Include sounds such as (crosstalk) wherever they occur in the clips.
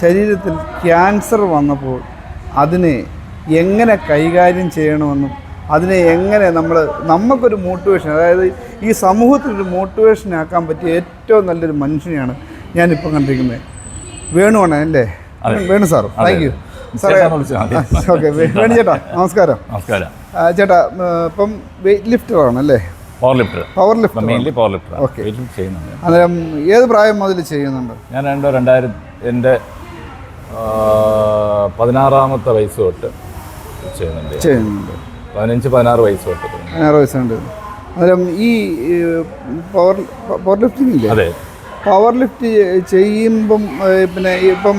ശരീരത്തിൽ ക്യാൻസർ വന്നപ്പോൾ അതിനെ എങ്ങനെ കൈകാര്യം ചെയ്യണമെന്നും അതിനെ എങ്ങനെ നമ്മൾ നമുക്കൊരു മോട്ടിവേഷൻ അതായത് ഈ സമൂഹത്തിൽ ഒരു മോട്ടിവേഷൻ ആക്കാൻ പറ്റിയ ഏറ്റവും നല്ലൊരു മനുഷ്യനെയാണ് ഞാനിപ്പോൾ കണ്ടിരിക്കുന്നത്. വേണുവാണ് അല്ലേ? വേണു സാർ താങ്ക് യു സാറേ. ഓക്കെ വേണു ചേട്ടാ നമസ്കാരം. നമസ്കാരം. ചേട്ടാ ഇപ്പം വെയിറ്റ് ലിഫ്റ്റർ അല്ലേ? Power lifter power lifter mainly power lifter lift ചെയ്യുന്നുണ്ട്. അന്നേരം ഏത് പ്രായം മുതൽ ചെയ്യുന്നുണ്ട്? ഞാൻ രണ്ടോ രണ്ടായിരം എന്റെ പതിനാറാമത്തെ വയസ്സ് തൊട്ട് ചെയ്യുന്നുണ്ട്. ചെയ്യുന്നുണ്ട്. പതിനഞ്ച് പതിനാറ് വയസ്സ് തൊട്ട് പതിനാറ് വയസ്സുണ്ട്. അന്നേരം ഈ പവർ പവർ ലിഫ്റ്റിംഗ് ഇല്ലേ? അതെ. പവർ ലിഫ്റ്റ് ചെയ്യുമ്പം പിന്നെ ഇപ്പം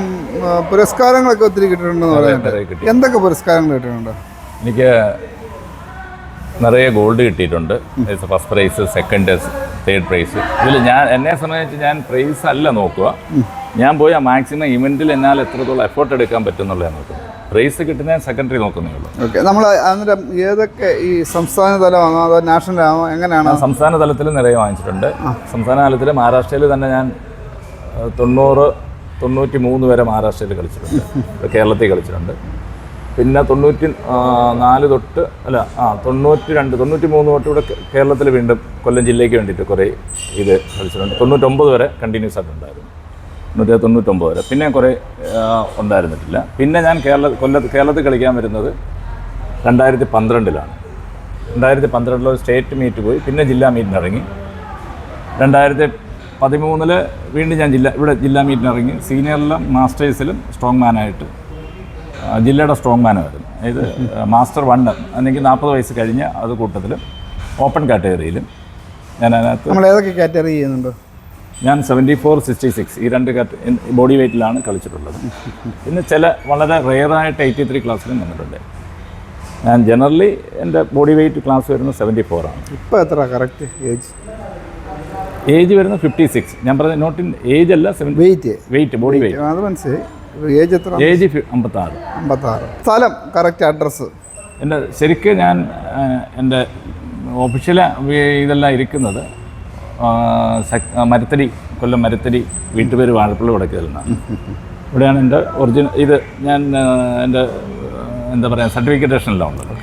പുരസ്കാരങ്ങളൊക്കെ ഒത്തിരി കിട്ടിയിട്ടുണ്ടെന്ന് പറയുന്നുണ്ട്. നിറയെ എന്തൊക്കെ പുരസ്കാരങ്ങൾ കിട്ടിയിട്ടുണ്ട്? എനിക്ക് നിറയെ ഗോൾഡ് കിട്ടിയിട്ടുണ്ട്. First prize second third prize ഇതിൽ ഞാൻ എന്നെ സംബന്ധിച്ച് ഞാൻ പ്രൈസ് അല്ല നോക്കുക. ഞാൻ പോയി ആ മാക്സിമം ഇവന്റിൽ എന്നാൽ എത്രത്തോളം എഫേർട്ട് എടുക്കാൻ പറ്റുന്നുള്ളതാണ് നോക്കുന്നത് പ്രൈസ് കിട്ടുന്ന സെക്കൻഡറി നോക്കുന്നേ ഉള്ളൂ ഓക്കെ നമ്മൾ അന്നേരം ഏതൊക്കെ ഈ സംസ്ഥാന തലമാണോ അതോ നാഷണൽ ആണോ എങ്ങനെയാണ്? സംസ്ഥാന തലത്തിൽ നിറയെ വാങ്ങിച്ചിട്ടുണ്ട്. സംസ്ഥാന തലത്തിൽ മഹാരാഷ്ട്രയിൽ തന്നെ ഞാൻ തൊണ്ണൂറ് തൊണ്ണൂറ്റി മൂന്ന് വരെ മഹാരാഷ്ട്രയിൽ കളിച്ചിട്ടുണ്ട്. കേരളത്തിൽ കളിച്ചിട്ടുണ്ട്. പിന്നെ തൊണ്ണൂറ്റി നാല് തൊട്ട് അല്ല ആ തൊണ്ണൂറ്റി രണ്ട് തൊണ്ണൂറ്റി മൂന്ന് തൊട്ട് ഇവിടെ കേരളത്തിൽ വീണ്ടും കൊല്ലം ജില്ലയ്ക്ക് വേണ്ടിയിട്ട് കുറേ ഇത് കളിച്ചിട്ടുണ്ട്. തൊണ്ണൂറ്റൊമ്പത് വരെ കണ്ടിന്യൂസ് ആയിട്ടുണ്ടായിരുന്നു തൊണ്ണൂറ്റി തൊണ്ണൂറ്റൊമ്പത് വരെ. പിന്നെ കുറേ ഉണ്ടായിരുന്നിട്ടില്ല. പിന്നെ ഞാൻ കേരള കൊല്ലത്ത് കേരളത്തിൽ കളിക്കാൻ വരുന്നത് രണ്ടായിരത്തി പന്ത്രണ്ടിലാണ് രണ്ടായിരത്തി പന്ത്രണ്ടിൽ ഒരു സ്റ്റേറ്റ് മീറ്റ് പോയി പിന്നെ ജില്ലാ മീറ്റിന് ഇറങ്ങി രണ്ടായിരത്തി പതിമൂന്നിൽ വീണ്ടും ഞാൻ ജില്ല ഇവിടെ ജില്ലാ മീറ്റിന് ഇറങ്ങി സീനിയറിലും മാസ്റ്റേഴ്സിലും സ്ട്രോങ് മാനായിട്ട് ജില്ലയുടെ സ്ട്രോങ് മാനായിരുന്നു അതായത് മാസ്റ്റർ വൺ എനിക്ക് നാൽപ്പത് വയസ്സ് കഴിഞ്ഞ് അത് കൂട്ടത്തിലും ഓപ്പൺ കാറ്റഗറിയിലും ഞാൻ അതിനകത്ത് നമ്മൾ ഏതൊക്കെ കാറ്റഗറി ചെയ്യുന്നുണ്ട്? ഞാൻ സെവന്റി ഫോർ സിക്സ്റ്റി സിക്സ് ഈ രണ്ട് ബോഡി വെയ്റ്റിലാണ് കളിച്ചിട്ടുള്ളത്. പിന്നെ ചില വളരെ റെയറായിട്ട് എയ്റ്റി ത്രീ ക്ലാസ്സിലും വന്നിട്ടുണ്ട്. ഞാൻ ജനറലി എന്റെ ബോഡി വെയ്റ്റ് ക്ലാസ് വരുന്നത് സെവന്റി ഫോറാണ് ഇപ്പോൾ എത്ര? കറക്റ്റ് ഏജ് ഏജ് വരുന്നത് ഫിഫ്റ്റി സിക്സ് ഞാൻ പറഞ്ഞത് നോട്ട് ഇൻ ഏജ് അല്ല seven weight weight body weight അത് മനസ്സിലായി. ഏജ് എത്ര? ഏജ് അമ്പത്താറ്. അമ്പത്താറ്. സ്ഥലം കറക്റ്റ് അഡ്രസ്സ് എന്റെ ശരിക്കും ഞാൻ എന്റെ ഒഫീഷ്യൽ ഇതെല്ലാം ഇരിക്കുന്നത് മരത്തടി കൊല്ലം മരത്തടി വീട്ടുപേര് വാഴപ്പള്ളി വടക്കലിനാണ് ഇവിടെയാണ് എന്റെ ഒറിജിനൽ ഇത് ഞാൻ എന്റെ എന്താ പറയുക സർട്ടിഫിക്കറ്റേഷനെല്ലാം ഉള്ളത്.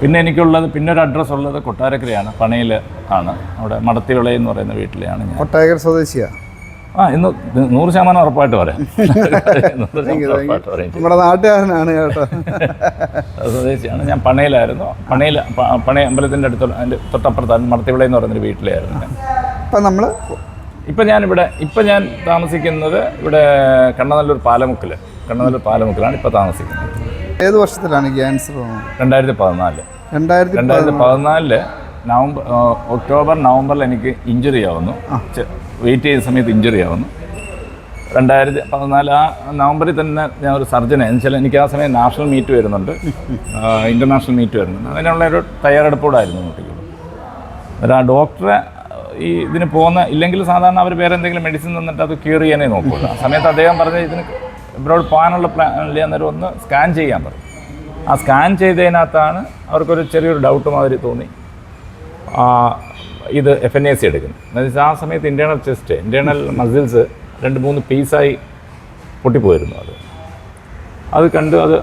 പിന്നെ എനിക്കുള്ളത് പിന്നെ ഒരു അഡ്രസ്സ് ഉള്ളത് കൊട്ടാരക്കരയാണ് പണയിൽ ആണ്. അവിടെ മടത്തിവിളയെന്ന് പറയുന്ന വീട്ടിലെയാണ് ഞാൻ. കൊട്ടാരക്കര സ്വദേശിയാ? ആ ഇന്ന് നൂറ് ശതമാനം ഉറപ്പായിട്ട് പറയാം. നമ്മുടെ നാട്ടുകാരനാണ് കേട്ടോ. സ്വദേശിയാണ്. ഞാൻ പണയിലായിരുന്നു. പണയിൽ പണയ അമ്പലത്തിന്റെ അടുത്തുള്ള അതിന്റെ തൊട്ടപ്പുറത്താണ് മടത്തിവിള എന്ന് പറയുന്നൊരു വീട്ടിലായിരുന്നു ഞാൻ. ഇപ്പം നമ്മൾ ഇപ്പം ഞാനിവിടെ ഇപ്പം ഞാൻ താമസിക്കുന്നത് ഇവിടെ കണ്ണനല്ലൂർ പാലമുക്കിൽ കണ്ണനല്ലൂർ പാലമുക്കിലാണ് ഇപ്പോൾ താമസിക്കുന്നത്. ഏത് വർഷത്തിലാണ് ക്യാൻസർ രണ്ടായിരത്തി പതിനാല്. രണ്ടായിരത്തി രണ്ടായിരത്തി പതിനാലിൽ നവംബർ ഒക്ടോബർ നവംബറിൽ എനിക്ക് ഇഞ്ചുറി ആവുന്നു. വെയിറ്റ് ചെയ്യുന്ന സമയത്ത് ഇഞ്ചുറി ആവുന്നു. രണ്ടായിരത്തി പതിനാല് ആ നവംബറിൽ തന്നെ ഞാൻ ഒരു സർജനെ എന്നുവെച്ചാൽ എനിക്ക് ആ സമയം നാഷണൽ മീറ്റ് വരുന്നുണ്ട്. ഇന്റർനാഷണൽ മീറ്റ് വരുന്നുണ്ട്. അതിനുള്ള ഒരു തയ്യാറെടുപ്പോടായിരുന്നു കുട്ടികൾ ആ ഡോക്ടറെ ഈ ഇതിന് പോകുന്ന ഇല്ലെങ്കിൽ സാധാരണ അവർ വേറെ എന്തെങ്കിലും മെഡിസിൻ തന്നിട്ട് അത് ക്യൂർ ചെയ്യാനേ നോക്കുള്ളൂ. ആ സമയത്ത് അദ്ദേഹം പറഞ്ഞ ഇതിന് ഇബ്രോഡ് പോകാനുള്ള പ്ലാൻ ഇല്ല അന്നേരം ഒന്ന് സ്കാൻ ചെയ്യാൻ പറഞ്ഞു. ആ സ്കാൻ ചെയ്തതിനകത്താണ് അവർക്കൊരു ചെറിയൊരു ഡൗട്ട് മാതിരി തോന്നി. ഇത് എഫ് എൻ എ സി എടുക്കുന്നു. എന്നുവെച്ചാൽ ആ സമയത്ത് ഇന്റേർണൽ ചെസ്റ്റ് ഇന്റേർണൽ മസിൽസ് രണ്ട് മൂന്ന് പീസായി പൊട്ടിപ്പോയിരുന്നു അത്. അത് കണ്ട് അത്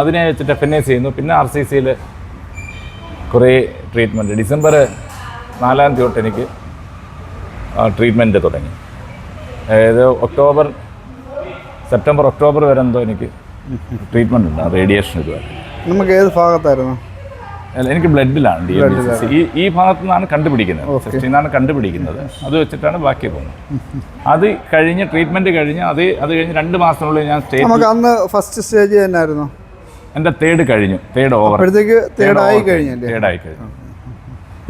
അതിനെ വെച്ചിട്ട് എഫ് എൻ എ സി ചെയ്യുന്നു. പിന്നെ ആർ സി സിയിൽ കുറേ ട്രീറ്റ്മെന്റ് ഡിസംബർ നാലാം തീയതി തൊട്ട് എനിക്ക് ട്രീറ്റ്മെന്റ് തുടങ്ങി. അതായത് ഒക്ടോബർ സെപ്റ്റംബർ ഒക്ടോബർ വരെ എന്തോ എനിക്ക് ട്രീറ്റ്മെന്റ് ഉണ്ട്. റേഡിയേഷൻ ഇതുവരെ നമുക്ക് ഏത് ഭാഗത്തായിരുന്നു? എനിക്ക് ബ്ലഡിലാണ് ഡി എം സി ഈ ഈ ഭാഗത്തു നിന്നാണ് കണ്ടുപിടിക്കുന്നത് സിസ്റ്റിൽ നിന്നാണ് കണ്ടുപിടിക്കുന്നത്. അത് വെച്ചിട്ടാണ് ബാക്കി പോകുന്നത്. അത് കഴിഞ്ഞ് ട്രീറ്റ്മെന്റ് കഴിഞ്ഞ് അത് അത് കഴിഞ്ഞ് രണ്ട് മാസത്തിനുള്ളിൽ ഞാൻ സ്റ്റേറ്റ് അന്ന് ഫസ്റ്റ് സ്റ്റേജ് തന്നെയായിരുന്നു എന്റെ തേർഡ് കഴിഞ്ഞു. തേർഡ് ഓവർ തേർഡായി കഴിഞ്ഞു തേർഡായി കഴിഞ്ഞു.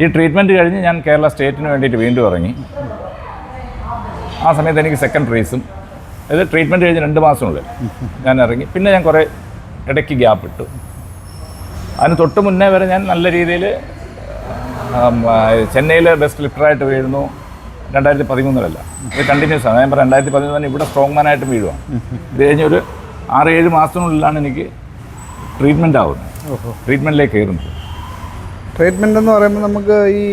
ഈ ട്രീറ്റ്മെന്റ് കഴിഞ്ഞ് ഞാൻ കേരള സ്റ്റേറ്റിന് വേണ്ടിയിട്ട് വീണ്ടും ഇറങ്ങി. ആ സമയത്ത് എനിക്ക് സെക്കൻഡ് പ്രൈസും അതായത് ട്രീറ്റ്മെന്റ് കഴിഞ്ഞ് രണ്ട് മാസമുള്ളിൽ ഞാൻ ഇറങ്ങി. പിന്നെ ഞാൻ കുറേ ഇടയ്ക്ക് ഗ്യാപ്പ് ഇട്ടു. അതിന് തൊട്ട് മുന്നേ വരെ ഞാൻ നല്ല രീതിയിൽ ചെന്നൈയിൽ ബെസ്റ്റ് ലിഫ്റ്ററായിട്ട് വീഴുന്നു. രണ്ടായിരത്തി പതിമൂന്നിലല്ല. ഇത് കണ്ടിന്യൂസ് ആണ്. ഞാൻ പറയാം രണ്ടായിരത്തി പതിമൂന്നിന് ഇവിടെ സ്ട്രോങ് മാനായിട്ട് വീഴുവാണ് ഇത് കഴിഞ്ഞ് ഒരു ആറ് ഏഴ് മാസത്തിനുള്ളിലാണ് എനിക്ക് ട്രീറ്റ്മെന്റ് ആവുന്നത്. ട്രീറ്റ്മെന്റിലേക്ക് കയറുന്നത്. ട്രീറ്റ്മെന്റ് എന്ന് പറയുമ്പോൾ നമുക്ക് ഈ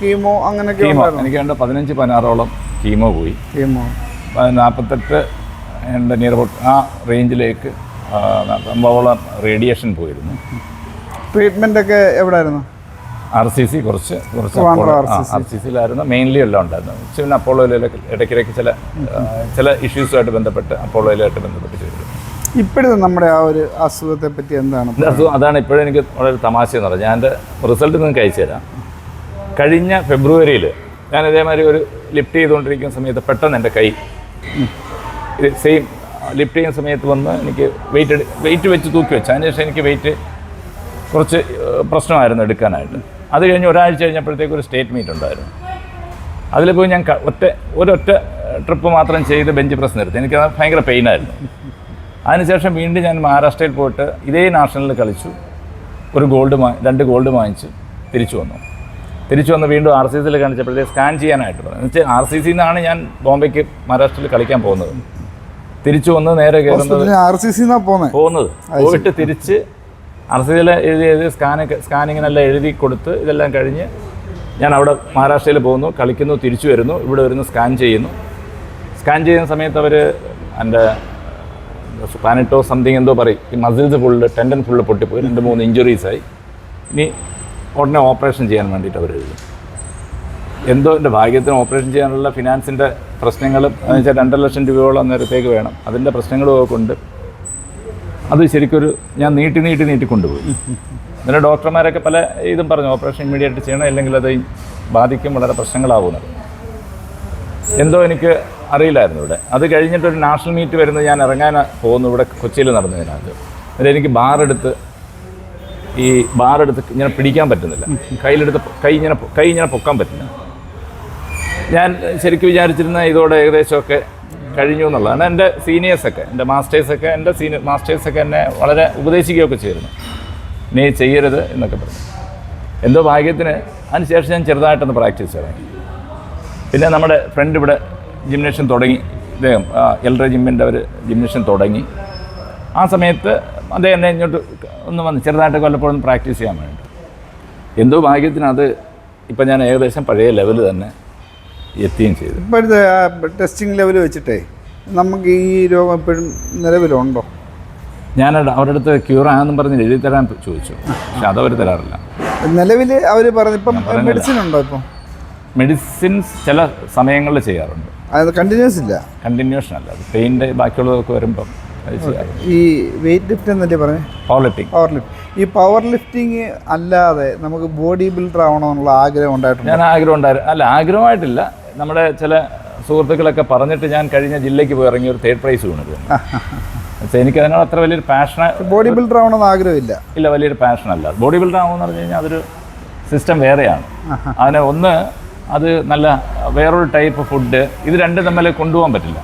കീമോ അങ്ങനെ കീമോ എനിക്ക് വേണ്ട പതിനഞ്ച് പതിനാറോളം കീമോ പോയി. കീമോ നാൽപ്പത്തെട്ട് എന്റെ നിയർ ആ റേഞ്ചിലേക്ക് ആ, സംഭവം റേഡിയേഷൻ പോയിരുന്നു. ട്രീറ്റ്മെന്റ് ഒക്കെ എവിടെ ആയിരുന്നു ആർ സി സി കുറച്ച് കുറച്ച് ആർ സി സിയിലായിരുന്നു മെയിൻലി എല്ലാം ഉണ്ടായിരുന്നു. പിന്നെ അപ്പോളോയിലൊക്കെ ഇടയ്ക്കിടയ്ക്ക് ചില ചില ഇഷ്യൂസുമായിട്ട് ബന്ധപ്പെട്ട് അപ്പോളോയിലായിട്ട് ബന്ധപ്പെട്ട് ചെയ്തു. ഇപ്പോഴത്തെ നമ്മുടെ ആ ഒരു അസുഖത്തെ പറ്റി എന്താണ്? അസുഖം അതാണ് ഇപ്പോഴും എനിക്ക് വളരെ തമാശ എന്ന് പറഞ്ഞാൽ ഞാൻ എന്റെ റിസൾട്ട് നിങ്ങൾക്ക് അയച്ചു തരാം. കഴിഞ്ഞ ഫെബ്രുവരിയിൽ ഞാൻ ഇതേമാതിരി ഒരു ലിഫ്റ്റ് ചെയ്തുകൊണ്ടിരിക്കുന്ന സമയത്ത് പെട്ടെന്ന് എന്റെ കൈ സെയിം ലിഫ്റ്റ് ചെയ്യുന്ന സമയത്ത് വന്ന് എനിക്ക് വെയിറ്റ് വെയിറ്റ് വെച്ച് തൂക്കി വെച്ചു. അതിനുശേഷം എനിക്ക് വെയിറ്റ് കുറച്ച് പ്രശ്നമായിരുന്നു എടുക്കാനായിട്ട്. അത് കഴിഞ്ഞ് ഒരാഴ്ച കഴിഞ്ഞപ്പോഴത്തേക്ക് ഒരു സ്റ്റേറ്റ് മീറ്റ് ഉണ്ടായിരുന്നു. അതിൽ പോയി ഞാൻ ഒറ്റ ഒരൊറ്റ ട്രിപ്പ് മാത്രം ചെയ്ത് ബെഞ്ച് പ്രസ് നിർത്തി. എനിക്ക് ഭയങ്കര പെയിനായിരുന്നു. അതിനുശേഷം വീണ്ടും ഞാൻ മഹാരാഷ്ട്രയിൽ പോയിട്ട് ഇതേ നാഷണലിൽ കളിച്ചു. ഒരു ഗോൾഡ് രണ്ട് ഗോൾഡ് വാങ്ങിച്ച് തിരിച്ചു വന്നു. തിരിച്ചു വന്ന് വീണ്ടും ആർ സി സിയിൽ കാണിച്ചപ്പോഴത്തേക്ക് സ്കാൻ ചെയ്യാനായിട്ട് പറഞ്ഞു. എന്നുവെച്ചാൽ ആർ സി സിയിൽ നിന്നാണ് ഞാൻ ബോംബെക്ക് മഹാരാഷ്ട്രയിൽ കളിക്കാൻ പോകുന്നത്. തിരിച്ചു വന്ന് നേരെ കയറുന്നത് ആർ സി സിന്നാണ് പോകുന്നത്. പോകുന്നത് പോയിട്ട് തിരിച്ച് ആർ സി സിയിൽ എഴുതി എഴുതി സ്കാനൊക്കെ സ്കാനിങ്ങിനെല്ലാം എഴുതി കൊടുത്ത് ഇതെല്ലാം കഴിഞ്ഞ് ഞാൻ അവിടെ മഹാരാഷ്ട്രയിൽ പോകുന്നു കളിക്കുന്നു തിരിച്ചു വരുന്നു ഇവിടെ വരുന്നു സ്കാൻ ചെയ്യുന്നു. സ്കാൻ ചെയ്യുന്ന സമയത്ത് അവർ എന്റെ പാനിട്ടോ സംതിങ് എന്തോ പറയും. ഈ മസിൽസ് ഫുള്ള് ടെൻഡൻ ഫുള്ള് പൊട്ടിപ്പോയി രണ്ട് മൂന്ന് ഇഞ്ചുറീസായി ഇനി ഉടനെ ഓപ്പറേഷൻ ചെയ്യാൻ വേണ്ടിയിട്ട് അവർ എഴുതും. എന്തോ എന്റെ ഭാഗ്യത്തിന് ഓപ്പറേഷൻ ചെയ്യാനുള്ള ഫിനാൻസിന്റെ പ്രശ്നങ്ങളും എന്ന് വെച്ചാൽ രണ്ടര ലക്ഷം രൂപയോളം നേരത്തേക്ക് വേണം. അതിന്റെ പ്രശ്നങ്ങളും ഒക്കെ കൊണ്ട് അത് ശരിക്കൊരു ഞാൻ നീട്ടി നീട്ടി നീട്ടി കൊണ്ടുപോയി. എന്നിട്ട് ഡോക്ടർമാരൊക്കെ പല ഇതും പറഞ്ഞു ഓപ്പറേഷൻ ഇമ്മീഡിയറ്റ് ചെയ്യണം അല്ലെങ്കിൽ അത് ബാധിക്കും വളരെ പ്രശ്നങ്ങളാവുന്നത് എന്തോ എനിക്ക് അറിയില്ലായിരുന്നു ഇവിടെ. അത് കഴിഞ്ഞിട്ട് ഒരു നാഷണൽ മീറ്റ് വരുന്നത് ഞാൻ ഇറങ്ങാൻ പോകുന്നു ഇവിടെ കൊച്ചിയിൽ നടന്നതിനകത്ത്. എന്നിട്ട് എനിക്ക് ബാറെടുത്ത് ഈ ബാറെടുത്ത് ഇങ്ങനെ പിടിക്കാൻ പറ്റുന്നില്ല. കയ്യിലെടുത്ത് കൈ ഇങ്ങനെ കൈ ഇങ്ങനെ പൊക്കാൻ പറ്റുന്നില്ല ഞാൻ ശരിക്കും വിചാരിച്ചിരുന്ന ഇതോടെ ഏകദേശമൊക്കെ കഴിഞ്ഞു എന്നുള്ളതാണ് എന്റെ സീനിയേഴ്സൊക്കെ എന്റെ മാസ്റ്റേഴ്സൊക്കെ എന്റെ സീനിയർ മാസ്റ്റേഴ്സൊക്കെ എന്നെ വളരെ ഉപദേശിക്കുകയൊക്കെ ചെയ്തിരുന്നു. നീ ചെയ്യരുത് എന്നൊക്കെ പറഞ്ഞു. എന്തോ ഭാഗ്യത്തിന് അതിനുശേഷം ഞാൻ ചെറുതായിട്ടൊന്ന് പ്രാക്ടീസ് തുടങ്ങി പിന്നെ നമ്മുടെ ഫ്രണ്ട് ഇവിടെ ജിംനേഷ്യം തുടങ്ങി. അദ്ദേഹം എൽ എൽറ ജിമ്മിന്റെ അവർ ജിംനേഷ്യം തുടങ്ങി. ആ സമയത്ത് അദ്ദേഹം എന്നെ ഇങ്ങോട്ട് ഒന്ന് വന്ന് ചെറുതായിട്ട് വല്ലപ്പോഴും പ്രാക്ടീസ് ചെയ്യാൻ വേണ്ടി. എന്തോ ഭാഗ്യത്തിന് അത് ഇപ്പം ഞാൻ ഏകദേശം പഴയ ലെവൽ തന്നെ. എത്തുകയും ചെയ്തു. ഇപ്പോഴത്തെ ടെസ്റ്റിംഗ് ലെവൽ വെച്ചിട്ടേ നമുക്ക് ഈ രോഗം ഇപ്പോഴും നിലവിലുണ്ടോ? ഞാൻ അവരുടെ അടുത്ത് ക്യൂർ ആണെന്നും പറഞ്ഞ് എഴുതി തരാൻ ചോദിച്ചു. പക്ഷെ അതവർ തരാറില്ല. നിലവിൽ അവർ പറഞ്ഞു ഇപ്പം മെഡിസിൻ ഉണ്ടോ ഇപ്പം? മെഡിസിൻസ് ചില സമയങ്ങളിൽ ചെയ്യാറുണ്ട്. അത് കണ്ടിന്യൂസ് ഇല്ല? കണ്ടിന്യൂഷൻ അല്ല. അത് പെയിന്റെ ബാക്കിയുള്ളതൊക്കെ വരുമ്പം ഈ വെയിറ്റ് ലിഫ്റ്റ് എന്നല്ലേ പറഞ്ഞു? പവർ ലിഫ്റ്റിംഗ് പവർ ലിഫ്റ്റ് ഈ പവർ ലിഫ്റ്റിംഗ് അല്ലാതെ നമുക്ക് ബോഡി ബിൽഡർ ആവണമെന്നുള്ള ആഗ്രഹം ഉണ്ടായിട്ടുണ്ട്? ഞാൻ ആഗ്രഹം ഉണ്ടായിരുന്നു അല്ല ആഗ്രഹമായിട്ടില്ല. നമ്മുടെ ചില സുഹൃത്തുക്കളൊക്കെ പറഞ്ഞിട്ട് ഞാൻ കഴിഞ്ഞ ജില്ലയ്ക്ക് പോയി ഇറങ്ങി ഒരു തേർഡ് പ്രൈസ് വീണത്. പക്ഷേ എനിക്ക് അതിനോട് അത്ര വലിയൊരു പാഷൻ ബോഡി ബിൽഡർ ആവണമെന്ന് ആഗ്രഹമില്ല. ഇല്ല വലിയൊരു പാഷൻ അല്ല. ബോഡി ബിൽഡർ ആകുമെന്ന് പറഞ്ഞു കഴിഞ്ഞാൽ അതൊരു സിസ്റ്റം വേറെയാണ്. അതിന് ഒന്ന് അത് നല്ല വേറൊരു ടൈപ്പ് ഫുഡ് ഇത് രണ്ടും തമ്മിൽ കൊണ്ടുപോകാൻ പറ്റില്ല.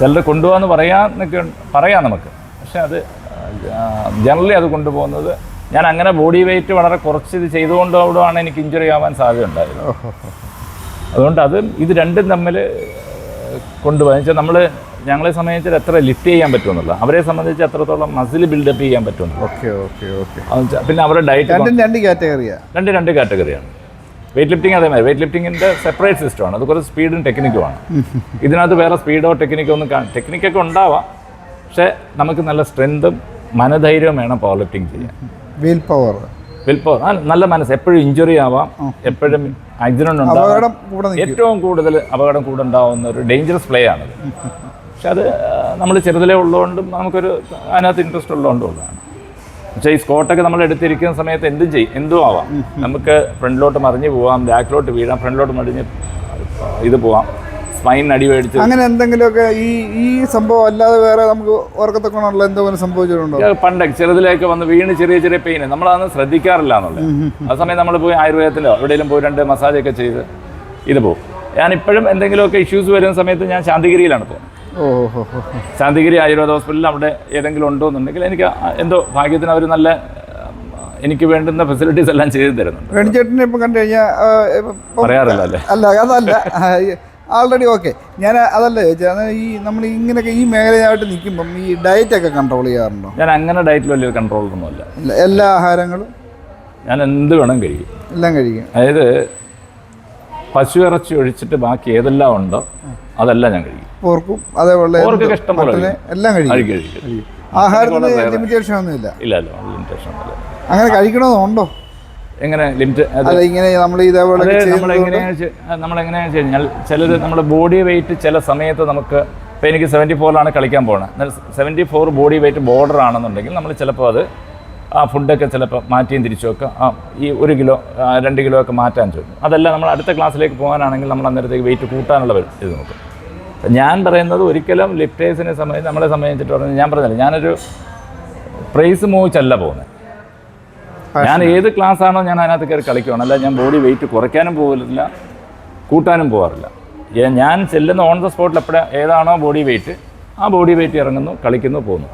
ചിലർ കൊണ്ടുപോകാന്ന് പറയാന്നൊക്കെ പറയാം നമുക്ക്. പക്ഷെ അത് ജനറലി അത് കൊണ്ടുപോകുന്നത് ഞാൻ അങ്ങനെ ബോഡി വെയിറ്റ് വളരെ കുറച്ച് ഇത് ചെയ്തുകൊണ്ടോടാണ് എനിക്ക് ഇഞ്ചുറി ആവാൻ സാധ്യത ഉണ്ടായിരുന്നത് അതുകൊണ്ട് അത് ഇത് രണ്ടും തമ്മിൽ കൊണ്ടുപോകാൻ വെച്ചാൽ നമ്മൾ ഞങ്ങളെ സംബന്ധിച്ച് എത്ര ലിഫ്റ്റ് ചെയ്യാൻ പറ്റുമെന്നുള്ള അവരെ സംബന്ധിച്ച് എത്രത്തോളം മസിൽ ബിൽഡപ്പ് ചെയ്യാൻ പറ്റുമെന്നുള്ളത്. Okay okay okay. പിന്നെ അവരുടെ ഡയറ്റ് രണ്ടും രണ്ട് കാറ്റഗറിയാണ് രണ്ട് രണ്ട് കാറ്റഗറിയാണ് വെയിറ്റ് ലിഫ്റ്റിംഗ് അതേമാതിരി. വെയിറ്റ് ലിഫ്റ്റിങ്ങിന്റെ സെപ്പറേറ്റ് സിസ്റ്റമാണ് അത് കുറച്ച് സ്പീഡും ടെക്നിക്കുമാണ് (laughs) ഇതിനകത്ത് വേറെ സ്പീഡോ ടെക്നിക്കോ ഒന്നും ടെക്നിക്കൊക്കെ ഉണ്ടാവാം. പക്ഷേ നമുക്ക് നല്ല സ്ട്രെങ്തും മനധൈര്യവും വേണം പവർ ലിഫ്റ്റിംഗ് ചെയ്യാൻ. വീൽ പവർ വിൽ പവർ നല്ല മനസ്സ്. എപ്പോഴും ഇഞ്ചുറി ആവാം. എപ്പോഴും ആക്സിഡന്റ് ഉണ്ടാവാം. ഏറ്റവും കൂടുതൽ അപകടം കൂടെ ഉണ്ടാവുന്ന ഒരു ഡേഞ്ചറസ് പ്ലേ ആണത്. പക്ഷെ അത് നമ്മൾ ചെറുതിലേ ഉള്ളതുകൊണ്ടും നമുക്കൊരു അതിനകത്ത് ഇൻട്രസ്റ്റ് ഉള്ളതുകൊണ്ടും ഉള്ളതാണ്. പക്ഷേ ഈ സ്കോട്ടൊക്കെ നമ്മൾ എടുത്തിരിക്കുന്ന സമയത്ത് എന്തും ചെയ്യും എന്തും ആവാം. നമുക്ക് ഫ്രണ്ടിലോട്ട് മറിഞ്ഞ് പോവാം ബാക്കിലോട്ട് വീഴാം ഫ്രണ്ടിലോട്ട് മറിഞ്ഞ് ഇത് പോവാം. സ്പൈൻ അടി മേടിച്ച് അങ്ങനെ എന്തെങ്കിലുമൊക്കെ ഈ ഈ സംഭവം അല്ലാതെ വേറെ നമുക്ക് ഓർക്കത്തക്കണമുള്ള എന്തെങ്കിലും സംഭവിച്ചിട്ടുണ്ടോ? പണ്ട് ചെറുതിലേക്ക് വന്ന് വീണ് ചെറിയ ചെറിയ പെയിൻ നമ്മളതൊന്നും ശ്രദ്ധിക്കാറില്ല എന്നുള്ളത്. ആ സമയം നമ്മൾ പോയി ആയുർവേദത്തിലോ എവിടെയെങ്കിലും പോയി രണ്ട് മസാജൊക്കെ ചെയ്ത് ഇത് പോകും. ഞാൻ ഇപ്പോഴും എന്തെങ്കിലുമൊക്കെ ഇഷ്യൂസ് വരുന്ന സമയത്ത് ഞാൻ ശാന്തിഗിരിയിലാണ് പോകുന്നത്. ശാന്തിഗിരി ആയുർവേദ ഹോസ്പിറ്റലിൽ അവിടെ ഏതെങ്കിലും ഉണ്ടോ എന്നുണ്ടെങ്കിൽ എനിക്ക് എന്തോ ഭാഗ്യത്തിന് അവർ നല്ല എനിക്ക് വേണ്ടുന്ന ഫെസിലിറ്റീസ് എല്ലാം ചെയ്തു തരുന്നുണ്ട്. വേണിച്ചേട്ടനെ ഇപ്പം കണ്ടു കഴിഞ്ഞാൽ പറയാറില്ല അല്ലേ? അല്ല അതല്ല. ആൾറെഡി ഓക്കെ ഞാൻ അതല്ല ചോദിച്ചത്. ഈ നമ്മൾ ഇങ്ങനെയൊക്കെ ഈ മേഖലയായിട്ട് നിൽക്കുമ്പം ഈ ഡയറ്റ് ഒക്കെ കൺട്രോൾ ചെയ്യാറുണ്ടോ? ഞാൻ അങ്ങനെ ഡയറ്റിൽ വലിയ കൺട്രോളൊന്നുമില്ല എല്ലാ ആഹാരങ്ങളും? ഞാൻ എന്ത് വേണം കഴിക്കും. എല്ലാം കഴിക്കും. അതായത് പശു ഇറച്ചി ഒഴിച്ചിട്ട് ബാക്കി ഏതെല്ലാം ഉണ്ടോ അതെല്ലാം ഞാൻ കഴിക്കും. പോർക്കും അതേപോലെ പോർക്കൊക്കെ ഇഷ്ടം പോലെ എല്ലാം കഴിക്കും. ആഹാരത്തിന് ലിമിറ്റേഷൻ ഒന്നുമില്ല. ഇല്ല ഇല്ല ലിമിറ്റേഷൻ അങ്ങനെ കഴിക്കണമെന്നുണ്ടോ എങ്ങനെ ലിമിറ്റ് അത് ഇങ്ങനെ നമ്മൾ ഇതേപോലെ നമ്മൾ വെച്ച് കഴിഞ്ഞാൽ ചിലർ നമ്മുടെ ബോഡി വെയിറ്റ് ചില സമയത്ത് നമുക്ക് ഇപ്പോൾ എനിക്ക് സെവന്റി ഫോറിലാണ് കളിക്കാൻ പോകുന്നത് എന്നാൽ seventy four body weight border ആണെന്നുണ്ടെങ്കിൽ നമ്മൾ ചിലപ്പോൾ അത് ആ ഫുഡൊക്കെ ചിലപ്പോൾ മാറ്റിയും തിരിച്ചുമൊക്കെ ആ ഈ ഒരു കിലോ രണ്ട് കിലോ ഒക്കെ മാറ്റാൻ ചോദിക്കും. അതല്ല നമ്മൾ അടുത്ത ക്ലാസ്സിലേക്ക് പോകാനാണെങ്കിൽ നമ്മൾ അന്നേരത്തേക്ക് വെയിറ്റ് കൂട്ടാനുള്ള ഇത് നോക്കും. ഞാൻ പറയുന്നത് ഒരിക്കലും ലിഫ്റ്റേഴ്സിനെ സംബന്ധിച്ച് നമ്മളെ സംബന്ധിച്ചിട്ട് പറഞ്ഞാൽ ഞാൻ പറഞ്ഞില്ല. ഞാനൊരു പ്രൈസ് മൂവിച്ചല്ല പോകുന്നത് ഞാൻ ഏത് ക്ലാസ് ആണോ ഞാൻ അതിനകത്ത് കയറി കളിക്കുകയാണ് അല്ല ഞാൻ ബോഡി വെയിറ്റ് കുറയ്ക്കാനും പോകില്ല കൂട്ടാനും പോകാറില്ല. ഞാൻ ചെല്ലുന്ന ഓൺ ദ സ്പോട്ടിൽ എപ്പോഴാണ് ഏതാണോ ബോഡി വെയിറ്റ് ആ ബോഡി വെയിറ്റ് ഇറങ്ങുന്നു കളിക്കുന്നു പോകുന്നു.